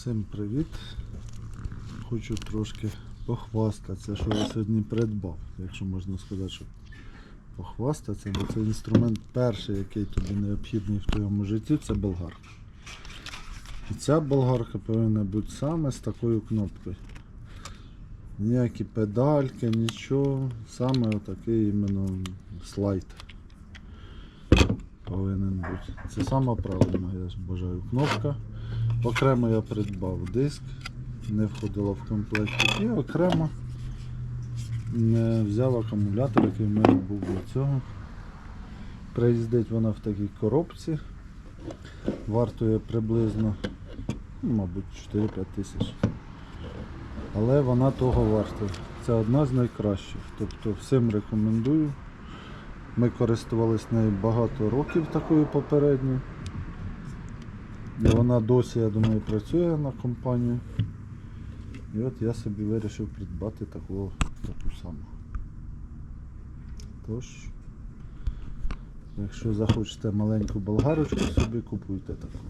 Всім привіт! Хочу трошки похвастатися, що я сьогодні придбав, якщо можна сказати, що похвастатися, бо це інструмент перший, який тобі необхідний в твоєму житті, це болгарка. І ця болгарка повинна бути саме з такою кнопкою. Ніякі педальки, нічого, саме отакий іменно слайд повинен бути. Це саме правильно, я бажаю. Кнопка. Окремо я придбав диск, не входило в комплект. І окремо не взяв акумулятор, який в мене був для цього. Приїздить вона в такій коробці. Вартує приблизно, ну, мабуть, 4-5 тисяч. Але вона того варта. Це одна з найкращих. Тобто всім рекомендую. Ми користувалися нею багато років такою попередньою. І вона досі, я думаю, працює на компанію. І от я собі вирішив придбати таку, таку саму. Тож, якщо захочете маленьку болгарочку, собі купуйте таку.